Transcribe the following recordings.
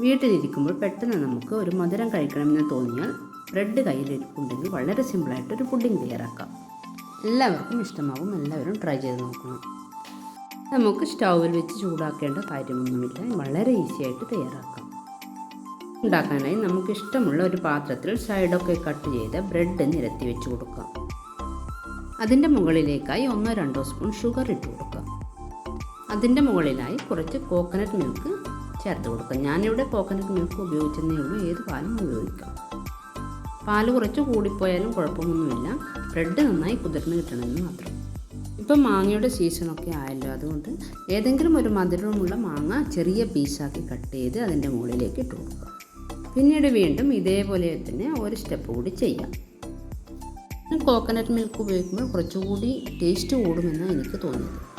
വീട്ടിലിരിക്കുമ്പോൾ പെട്ടെന്ന് നമുക്ക് ഒരു മധുരം കഴിക്കണമെന്ന് തോന്നിയാൽ ബ്രെഡ് കയ്യിൽ ഉണ്ടെങ്കിൽ വളരെ സിമ്പിളായിട്ട് ഒരു പുഡിംഗ് തയ്യാറാക്കാം. എല്ലാവർക്കും ഇഷ്ടമാകും എല്ലാവരും ട്രൈ ചെയ്ത് നോക്കണം. നമുക്ക് സ്റ്റൗവിൽ വെച്ച് ചൂടാക്കേണ്ട കാര്യമൊന്നുമില്ല. വളരെ ഈസി ആയിട്ട് തയ്യാറാക്കാം. ഉണ്ടാക്കാനായി നമുക്ക് ഇഷ്ടമുള്ള ഒരു പാത്രത്തിൽ സൈഡൊക്കെ കട്ട് ചെയ്ത് ബ്രെഡ് നിരത്തി വെച്ച് കൊടുക്കാം. അതിന്റെ മുകളിലേക്കായി ഒന്നോ രണ്ടോ സ്പൂൺ ഷുഗർ ഇട്ട് കൊടുക്കാം. അതിന്റെ മുകളിലായി കുറച്ച് കോക്കനട്ട് മിൽക്ക് ചേർത്ത് കൊടുക്കാം ഞാനിവിടെ കോക്കനട്ട് മിൽക്ക് ഉപയോഗിച്ചതേ ഉള്ളൂ. ഏത് പാലും ഉപയോഗിക്കാം. പാൽ കുറച്ച് കൂടിപ്പോയാലും കുഴപ്പമൊന്നുമില്ല. ബ്രെഡ് നന്നായി കുതിർന്ന് കിട്ടണമെന്ന് മാത്രം. ഇപ്പം മാങ്ങയുടെ സീസണൊക്കെ ആയല്ലോ. അതുകൊണ്ട് ഏതെങ്കിലും ഒരു മധുരമുള്ള മാങ്ങ ചെറിയ പീസാക്കി കട്ട് ചെയ്ത് അതിന്റെ മുകളിലേക്ക് ഇട്ട് കൊടുക്കുക. പിന്നീട് വീണ്ടും ഇതേപോലെ തന്നെ ഒരു സ്റ്റെപ്പ് കൂടി ചെയ്യാം. കോക്കനട്ട് മിൽക്ക് ഉപയോഗിക്കുമ്പോൾ കുറച്ചുകൂടി ടേസ്റ്റ് കൂടുമെന്നാണ് എനിക്ക് തോന്നിയത്.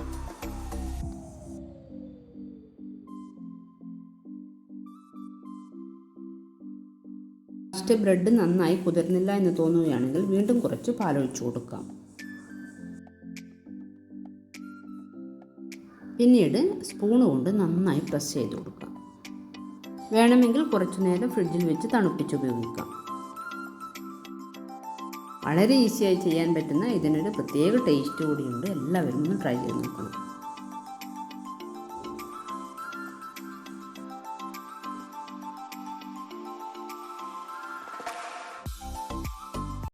ലാസ്റ്റ് ബ്രെഡ് നന്നായി കുതിർന്നില്ല എന്ന് തോന്നുകയാണെങ്കിൽ വീണ്ടും കുറച്ച് പാലൊഴിച്ചു കൊടുക്കാം. പിന്നീട് സ്പൂൺ കൊണ്ട് നന്നായി പ്രസ് ചെയ്ത് കൊടുക്കാം. വേണമെങ്കിൽ കുറച്ചു നേരം ഫ്രിഡ്ജിൽ വെച്ച് തണുപ്പിച്ച് ഉപയോഗിക്കാം. വളരെ ഈസിയായി ചെയ്യാൻ പറ്റുന്ന ഇതിനൊരു പ്രത്യേക ടേസ്റ്റ് കൂടിയുണ്ട്. എല്ലാവരും ഒന്ന് ട്രൈ ചെയ്ത് നോക്കണം.